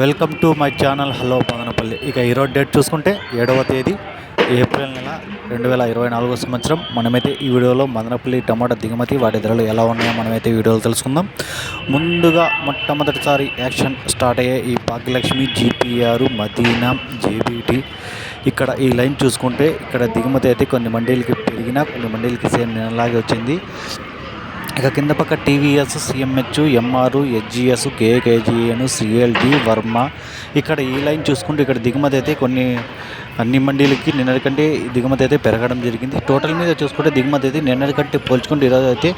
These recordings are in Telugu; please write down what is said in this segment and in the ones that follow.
Welcome to my channel hello Madanapalle ఇక ఈరోజు డేట్ చూసుకుంటే ఏడవ తేదీ ఏప్రిల్ నెల రెండు వేల ఇరవై నాలుగో సంవత్సరం. మనమైతే ఈ వీడియోలో మదనపల్లి టమాటా దిగుమతి వాటి ధరలు ఎలా ఉన్నాయో మనమైతే వీడియోలో తెలుసుకుందాం. ముందుగా మొట్టమొదటిసారి యాక్షన్ స్టార్ట్ అయ్యే ఈ భాగ్యలక్ష్మి జీపీఆర్ మదీనా జేబీటీ. ఇక్కడ ఈ లైన్ చూసుకుంటే ఇక్కడ దిగుమతి అయితే కొన్ని మండీలకి పెరిగినా కొన్ని మండీలకి సేమ్ నెలలాగే వచ్చింది. ఇక కింద పక్క TVS CMH MR HGS KKGN CLD Varma. ఇక్కడ ఈ లైన్ చూసుకుంటే ఇక్కడ దిగుమతి అయితే కొన్ని అన్ని మండీలకి నిన్నటి కంటే దిగుమతి అయితే పెరగడం జరిగింది. టోటల్ మీద చూసుకుంటే దిగుమతి అయితే నిన్నటి కంటే పోల్చుకుంటే ఈరోజు అయితే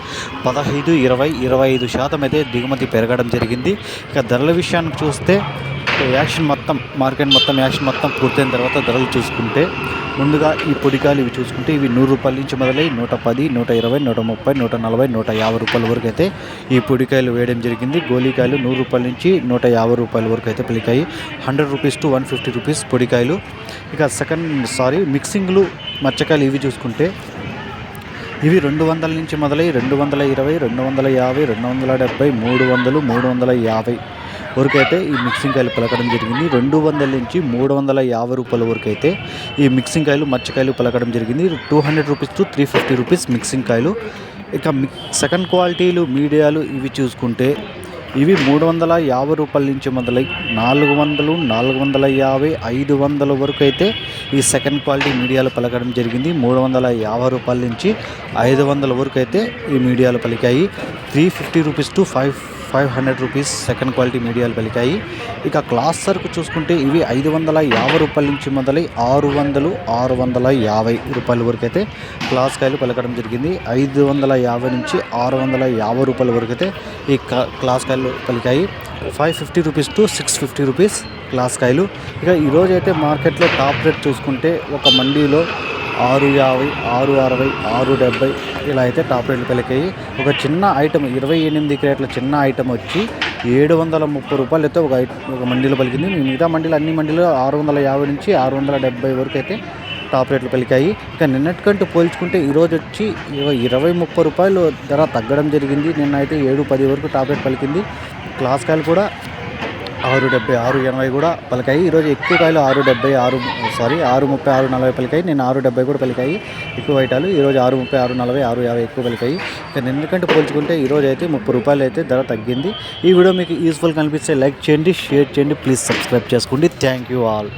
పదహైదు ఇరవై ఇరవై ఐదు శాతం అయితే దిగుమతి పెరగడం జరిగింది. ఇక ధరల విషయానికి చూస్తే యాక్షన్ మొత్తం మార్కెట్ మొత్తం యాక్షన్ మొత్తం పూర్తయిన తర్వాత ధరలు చూసుకుంటే ముందుగా ఈ పొడికాయలు ఇవి చూసుకుంటే ఇవి నూరు రూపాయల నుంచి మొదలై నూట పది నూట ఇరవై నూట ముప్పై నూట నలభై నూట యాభై రూపాయల వరకు అయితే ఈ పొడికాయలు వేయడం జరిగింది. గోలికాయలు నూరు రూపాయల నుంచి నూట యాభై రూపాయల వరకు అయితే పలికాయి. Hundred rupees to one fifty rupees పొడికాయలు ఇక సెకండ్ సారీ మిక్సింగ్లు మచ్చకాయలు ఇవి చూసుకుంటే ఇవి రెండు వందల నుంచి మొదలై రెండు వందల ఇరవై రెండు వందల యాభై రెండు వందల డెబ్బై మూడు వందలు మూడు వందల యాభై వరకు అయితే ఈ మిక్సింగ్ కాయలు పలకడం జరిగింది. రెండు వందల నుంచి మూడు వందల యాభై రూపాయల వరకు అయితే ఈ మిక్సింగ్ కాయలు మచ్చకాయలు పలకడం జరిగింది. Two hundred rupees to three fifty rupees mixing కాయలు. ఇక మిక్ సెకండ్ క్వాలిటీలు మీడియాలు ఇవి చూసుకుంటే ఇవి మూడు వందల యాభై రూపాయల నుంచి మొదలై నాలుగు వందలు నాలుగు వందల యాభై ఐదు వందల వరకు అయితే ఈ సెకండ్ క్వాలిటీ మీడియాలు పలకడం జరిగింది. మూడు వందల యాభై రూపాయల నుంచి ఐదు వందల వరకు అయితే ఈ మీడియాలు పలికాయి. Three fifty rupees to five five hundred rupees second quality మీడియాలు పలికాయి. ఇక క్లాస్ సరుకు చూసుకుంటే ఇవి ఐదు వందల యాభై రూపాయల నుంచి మొదలై ఆరు వందలు ఆరు వందల యాభై రూపాయల వరకు అయితే క్లాస్ కాయలు పలకడం జరిగింది. ఐదు వందల యాభై నుంచి ఆరు వందల యాభై రూపాయల వరకు అయితే ఈ క్లాస్ కాయలు పలికాయి. Five fifty rupees to six fifty rupees glass కాయలు. ఇక ఈరోజు అయితే మార్కెట్లో టాప్ రేట్ చూసుకుంటే ఒక మండీలో ఆరు యాభై ఆరు అరవై ఆరు డెబ్బై ఇలా అయితే టాప్ రేట్లు పలికాయి. ఒక చిన్న ఐటమ్ ఇరవై ఎనిమిది క్రేట్ల చిన్న ఐటమ్ వచ్చి ఏడు వందల ముప్పై రూపాయలు అయితే ఒక ఐ ఒక మండీలో పలికింది. మిగతా మండీలు అన్ని మండీలు ఆరు వందల యాభై నుంచి ఆరు వందల డెబ్బై వరకు అయితే టాప్ రేట్లు పలికాయి ఇక నిన్నటికంటూ పోల్చుకుంటే ఈరోజు వచ్చి ఇరవై ఇరవై ముప్పై రూపాయలు ధర తగ్గడం జరిగింది. నిన్న అయితే ఏడు పది వరకు టాప్ రేట్ పలికింది. క్లాస్ కాయలు కూడా ఆరు డెబ్బై ఆరు ఎనభై కూడా పలికాయి. ఈరోజు ఎక్కువ కాయలు ఆరు డెబ్బై ఆరు సారీ ఆరు ముప్పై ఆరు నలభై పలికాయి. నేను ఆరు డెబ్బై కూడా పలికాయి. ఎక్కువ ఐటాలు ఈరోజు ఆరు ముప్పై ఆరు నలభై ఆరు యాభై ఎక్కువ పలికాయి. ఇక నిన్నకంటే పోల్చుకుంటే ఈరోజు అయితే ముప్పై రూపాయలు అయితే ధర తగ్గింది. ఈ వీడియో మీకు యూస్ఫుల్ కనిపిస్తే లైక్ చేయండి షేర్ చేయండి. ప్లీజ్ సబ్స్క్రైబ్ చేసుకోండి. Thank you all.